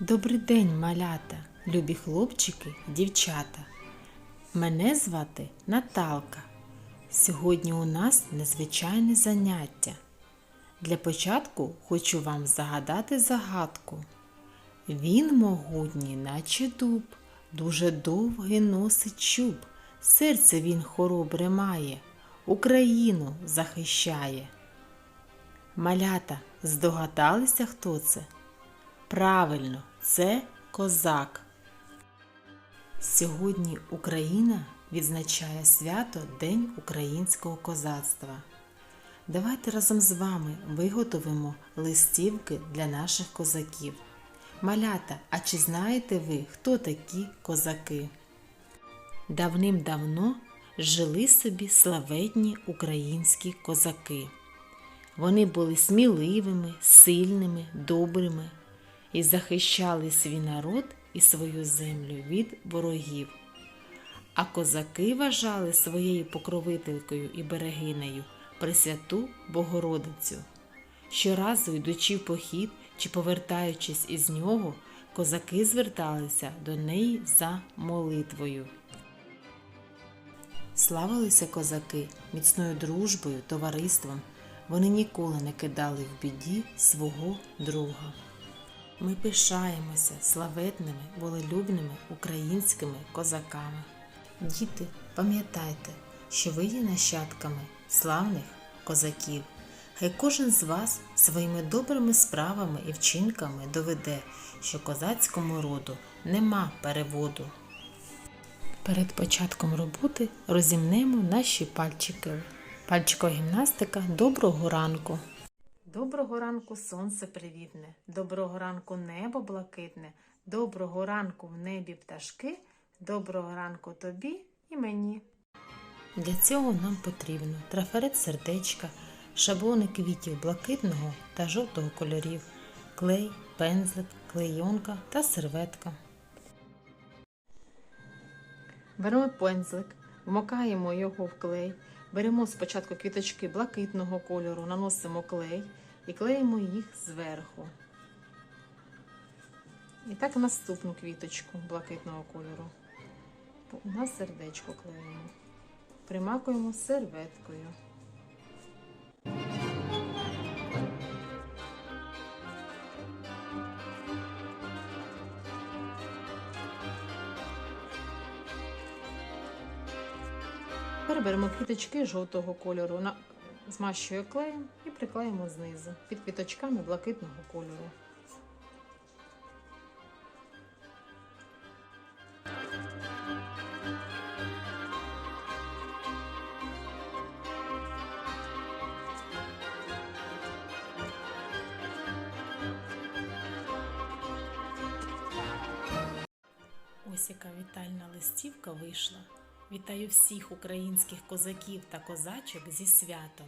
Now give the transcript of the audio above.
Добрий день, малята, любі хлопчики, дівчата. Мене звати Наталка. Сьогодні у нас незвичайне заняття. Для початку хочу вам загадати загадку. Він могутній, наче дуб, дуже довгий носить чуб. Серце він хоробре має, Україну захищає. Малята, здогадалися, хто це? Правильно, це козак. Сьогодні Україна відзначає свято День українського козацтва. Давайте разом з вами виготовимо листівки для наших козаків. Малята, а чи знаєте ви, хто такі козаки? Давним-давно жили собі славетні українські козаки. Вони були сміливими, сильними, добрими і захищали свій народ і свою землю від ворогів. А козаки вважали своєю покровителькою і берегинею Пресвяту Богородицю. Щоразу йдучи в похід чи повертаючись із нього, козаки зверталися до неї за молитвою. Славилися козаки міцною дружбою, товариством. Вони ніколи не кидали в біді свого друга. Ми пишаємося славетними, волелюбними українськими козаками. Діти, пам'ятайте, що ви є нащадками славних козаків. Хай кожен з вас своїми добрими справами і вчинками доведе, що козацькому роду нема переводу. Перед початком роботи розімнемо наші пальчики. Пальчикова гімнастика доброго ранку. Доброго ранку сонце привітне, доброго ранку небо блакитне, доброго ранку в небі пташки, доброго ранку тобі і мені. Для цього нам потрібно трафарет сердечка, шаблони квітів блакитного та жовтого кольорів, клей, пензлик, клейонка та серветка. Беремо пензлик, вмокаємо його в клей, беремо спочатку квіточки блакитного кольору, наносимо клей і клеїмо їх зверху. І так наступну квіточку блакитного кольору. На сердечко клеїмо. Примакуємо серветкою. Тепер беремо квіточки жовтого кольору, змащує клеєм і приклеїмо знизу під квіточками блакитного кольору. Ось яка вітальна листівка вийшла. Вітаю всіх українських козаків та козачок зі святом.